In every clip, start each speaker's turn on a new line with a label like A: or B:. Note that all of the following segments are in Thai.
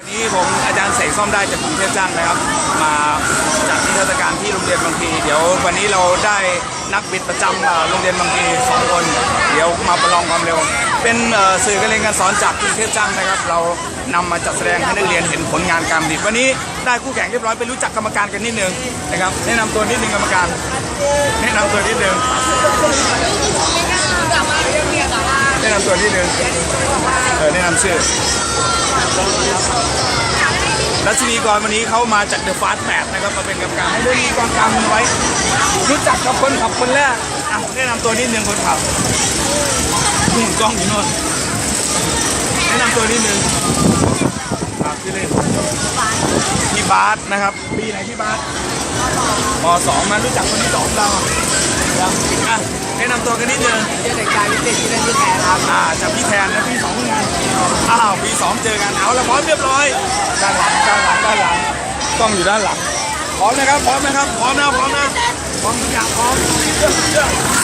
A: วันนี้ผมอาจารย์เสกซ่อมได้จากกรุงเทพจ้างนะครับ มาจัดนิทรรศการที่โรงเรียนบางพีเดี๋ยววันนี้เราได้นักบิดประจำโรงเรียนบางพีสองคน เดี๋ยวมาประลองความเร็ว เป็นสื่อการเรียนการสอนจากกรุงเทพจ้างนะครับ เรานำมาจัดแสดงให้นักเรียนเห็นผลงานการบิด วันนี้ได้คู่แข่งเรียบร้อยไปรู้จักกรรมการกันนิดนึงนะครับแนะนำตัวนิดนึงกรรมการ แนะนำตัวนิดนึงแนะนำตัวนิดนึงเออแนะนำชื่อ รัชนีกรวันนี้เขามาจากเดอะฟาสแปดนะครับมาเป็นกรรมการให้เรื่องนี้กองกลางไว้ รู้จักกับคนขับคนแรกอะแนะนำตัวนิดนึงคนขับหุ่นกล้องอยู่โน่นแนะนำตัวนิดนึงครับชื่อเล่นพี่บาสนะครับปีไหนพี่บาสมสองมารู้จักคนที่สองเราอะยังอะแนะนำตัวกันนิดนึง
B: เด็กชายวิเศษที่เล่นที่แพ้ครับ
A: อ่าจากพี่แทนนะพี่สองงานอ้าวพี่สองเจอกันเอาละพร้อมเรียบร้อยด้านหลังด้านหลังด้านหลังกล้องอยู่ด้านหลังพร้อมนะครับพร้อมนะครับพร้อมนะพร้อมนะพร้อมทุกอย่างพร้อมเชื่อเชื่อไ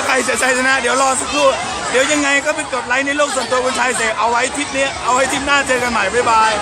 A: ว่าใครจะชัยชนะ เดี๋ยวรอสักครู่ เดี๋ยวยังไงก็ไปกดไลค์ในโลกส่วนตัวคุณชายเสกเอาไว้ทริปนี้เอาไว้ทริปหน้าเจอกันใหม่บ๊ายบาย